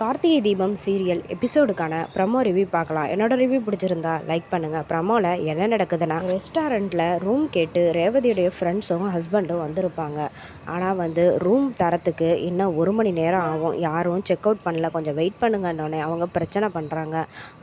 Karthigai Deepam serial எபிசோடுக்கான promo review பார்க்கலாம். என்னோட review பிடிச்சிருந்தா லைக் பண்ணுங்கள் ப்ரமோவில் என்ன நடக்குதுன்னா ரெஸ்டாரண்ட்டில் ரூம் கேட்டு ரேவதியுடைய ஃப்ரெண்ட்ஸும் ஹஸ்பண்டும் வந்திருப்பாங்க. ஆனால் வந்து ரூம் தரத்துக்கு இன்னும் ஒரு மணி நேரம் ஆகும். யாரும் செக் அவுட் பண்ணல. கொஞ்சம் வெயிட் பண்ணுங்கன்னொடனே அவங்க பிரச்சனை பண்ணுறாங்க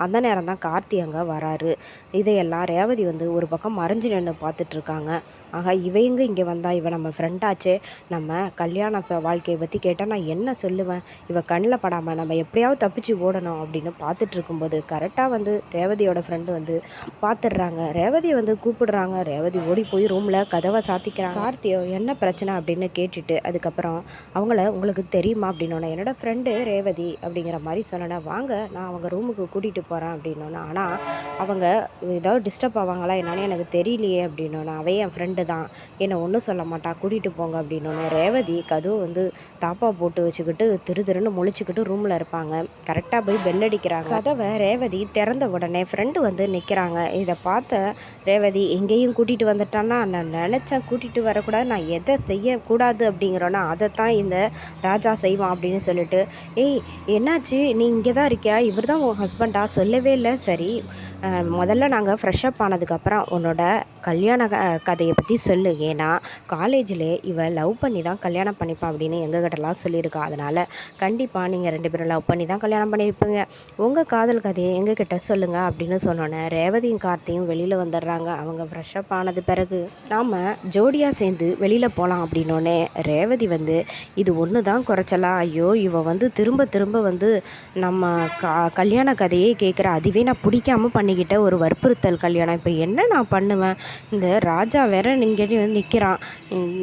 அந்த நேரம் தான் கார்த்தி அங்கே வராரு. இதையெல்லாம் ரேவதி வந்து ஒரு பக்கம் மறைஞ்சு நின்று பார்த்துட்ருக்காங்க ஆக இவங்க இங்கே வந்தால் இவ நம்ம ஃப்ரெண்டாச்சே நம்ம கல்யாண ப வாழ்க்கையை பற்றி கேட்டால் நான் என்ன சொல்லுவேன்? இவ கண்ணில் படாமல் நம்ம எப்படியாவது தப்பிச்சு ஓடணும் அப்படின்னு பார்த்துட்டு இருக்கும்போது கரெக்டாக வந்து ரேவதியோட ஃப்ரெண்டு வந்து பார்த்துடுறாங்க. ரேவதியை வந்து கூப்பிடுறாங்க. ரேவதி ஓடி போய் ரூமில் கதவை சாத்திக்கிறாங்க. கார்த்தியோ என்ன பிரச்சனை? அப்படின்னு கேட்டுட்டு அதுக்கப்புறம் அவங்கள உங்களுக்கு தெரியுமா? அப்படின்னோடனே என்னோடய ஃப்ரெண்டு ரேவதி அப்படிங்கிற மாதிரி சொன்னேன் வாங்க நான் அவங்க ரூமுக்கு கூட்டிகிட்டு போகிறேன் அப்படின்னோன்னே ஆனால் அவங்க ஏதாவது டிஸ்டர்ப் ஆவாங்களா என்னன்னு எனக்கு தெரியலையே அப்படின்னோன்னே அவன் என் ஃப்ரெண்டு தான். என்னை ஒன்றும் சொல்ல மாட்டா. கூட்டிகிட்டு போங்க அப்படின்னோன்னே ரேவதி கதவு வந்து தாப்பா போட்டு வச்சுக்கிட்டு திரு திருன்னு முழிச்சுக்கிட்டு ரூமில் இருப்பாங்க. கரெக்டாக போய் பெல் அடிக்கிறாங்க. கதவை ரேவதி திறந்த உடனே ஃப்ரெண்டு வந்து நிற்கிறாங்க இதை பார்த்த ரேவதி எங்கேயும் கூட்டிகிட்டு வந்துட்டான்னா நான் நினச்சேன் கூட்டிகிட்டு வரக்கூடாது. நான் எதை செய்யக்கூடாது அப்படிங்கிறோன்னா அதைத்தான் இந்த ராஜா செய்வான் அப்படின்னு சொல்லிட்டு. ஏய் என்னாச்சு? நீ இங்கே தான் இருக்கியா? இவர் தான் உன் ஹஸ்பண்டா சொல்லவே இல்லை. சரி முதல்ல நாங்கள் ஃப்ரெஷ்அப் ஆனதுக்கப்புறம் உன்னோட கல்யாண க கதையை பற்றி சொல்லு. ஏன்னா காலேஜில் இவ லவ் பண்ணி தான் கல்யாணம் பண்ணிப்பா அப்படின்னு எங்ககிட்டலாம் சொல்லியிருக்கா. அதனால் கண்டிப்பாக நீங்கள் ரெண்டு பேரும் லவ் பண்ணி தான் கல்யாணம் பண்ணியிருப்பீங்க. உங்கள் காதல் கதையை எங்ககிட்ட சொல்லுங்கள் அப்படின்னு சொன்னோன்னே ரேவதியும் கார்த்தியும் வெளியில் வந்துடுறாங்க. அவங்க ஃப்ரெஷ்அப் ஆனது பிறகு நாம் ஜோடியாக சேர்ந்து வெளியில் போகலாம் அப்படின்னோடனே ரேவதி வந்து இது ஒன்று தான் குறைச்சலா? ஐயோ இவ வந்து திரும்ப திரும்ப வந்து நம்ம கா கல்யாண கதையே கேட்குற அதுவே நான் பிடிக்காம பண்ணிக்கிட்ட ஒரு வற்புறுத்தல் கல்யாணம் இப்போ என்ன நான் பண்ணுவேன்? இந்த ராஜா வேற இங்கே வந்து நிற்கிறான்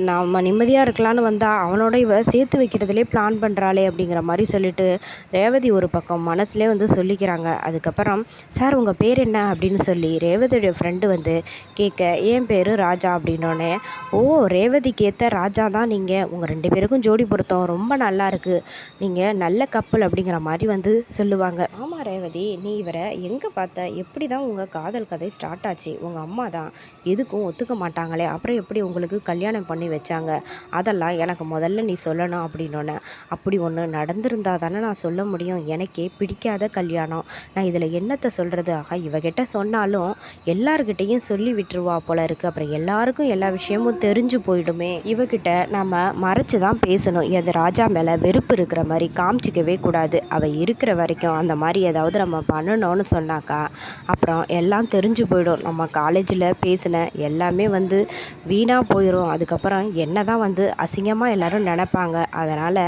நம்ம நிம்மதியாக இருக்கலான்னு வந்தால் அவனோட இவ சேர்த்து வைக்கிறதுலே பிளான் பண்ணுறாளே அப்படிங்கிற மாதிரி சொல்லிட்டு ரேவதி ஒரு பக்கம் மனசுலே வந்து சொல்லிக்கிறாங்க. அதுக்கப்புறம் சார் உங்கள் பேர் என்ன? அப்படின்னு சொல்லி ரேவதியோட ஃப்ரெண்டு வந்து கேட்க என் பேர் ராஜா அப்படின்னோடனே ஓ ரேவதிக்கு ஏற்ற ராஜா தான் நீங்கள் உங்கள் ரெண்டு பேருக்கும் ஜோடி பொருத்தம். ரொம்ப நல்லா இருக்குது நீங்கள் நல்ல கப்பல் அப்படிங்கிற மாதிரி வந்து சொல்லுவாங்க. ஆமாம் ரேவதி நீ இவரை எங்கே பார்த்த? எப்படி தான் உங்கள் காதல் கதை ஸ்டார்ட் ஆச்சு? உங்கள் அம்மா தான் எதுக்கும் ஒத்துக்க மாட்டாங்களே அப்புறம் எப்படி உங்களுக்கு கல்யாணம் பண்ணி வச்சாங்க? அதெல்லாம் எனக்கு முதல்ல நீ சொல்லணும் அப்படின்னோடனே அப்படி ஒன்று நடந்திருந்தா தானே நான் சொல்ல முடியும். எனக்கே பிடிக்காத கல்யாணம். நான் இதில் என்னத்தை சொல்கிறது ஆகா இவகிட்ட சொன்னாலும் எல்லார்கிட்டேயும் சொல்லி விட்டுருவா போல இருக்குது அப்புறம் எல்லாருக்கும் எல்லா விஷயமும் தெரிஞ்சு போயிடுமே. இவகிட்ட நம்ம மறைச்சு தான் பேசணும். எது ராஜா மேலே வெறுப்பு இருக்கிற மாதிரி காமிச்சிக்கவே கூடாது. அவள் இருக்கிற வரைக்கும் அந்த மாதிரி ஏதாவது நம்ம பண்ணணும்னு சொன்னாக்கா அப்புறம் எல்லாம் தெரிஞ்சு போயிடும். நம்ம காலேஜில் பேசின எல்லாமே வந்து வீணாக போயிடும் அதுக்கப்புறம் என்ன தான் வந்து அசிங்கமாக எல்லாரும் நினைப்பாங்க. அதனால்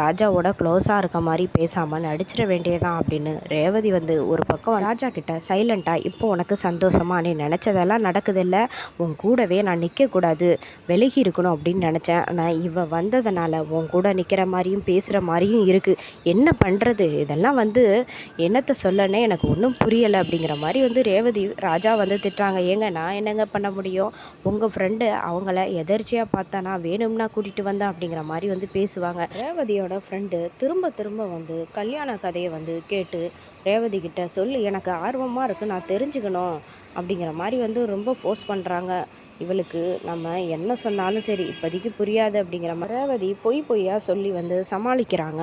ராஜாவோட க்ளோஸாக இருக்க மாதிரி பேசாமல் நடிச்சிட வேண்டியதான் அப்படின்னு ரேவதி வந்து ஒரு பக்கம் ராஜா கிட்ட சைலண்ட்டாக இப்போ உனக்கு சந்தோஷமாக நீ நினச்சதெல்லாம் நடக்குதில்ல. உன் கூடவே நான் நிற்கக்கூடாது விலகி இருக்கணும் அப்படின்னு நினச்சேன். ஆனால் இவ வந்ததுனால உன் கூட நிற்கிற மாதிரியும் பேசுகிற மாதிரியும் இருக்குது என்ன பண்ணுறது இதெல்லாம் வந்து என்னத்தை சொல்லனே எனக்கு ஒன்றும் புரியலை அப்படிங்கிற மாதிரி வந்து ரேவதி ராஜா வந்து திட்டுறாங்க. ஏங்க நான் என்னங்க பண்ண முடியும்? உங்கள் ஃப்ரெண்டு அவங்கள எதர்ச்சியாக பார்த்தானா? வேணும்னா கூட்டிகிட்டு வந்தேன் அப்படிங்கிற மாதிரி வந்து பேசுவாங்க. ரேவதியோட ஃப்ரெண்டு திரும்ப திரும்ப வந்து கல்யாண கதையை வந்து கேட்டு ரேவதி கிட்ட சொல்லு எனக்கு ஆர்வமாக இருக்குது நான் தெரிஞ்சுக்கணும் அப்படிங்கிற மாதிரி வந்து ரொம்ப ஃபோர்ஸ் பண்ணுறாங்க இவளுக்கு நம்ம என்ன சொன்னாலும் சரி இப்போதைக்கு புரியாது அப்படிங்கிற மாதிரி ரேவதி பொய் பொய்யாக சொல்லி வந்து சமாளிக்கிறாங்க.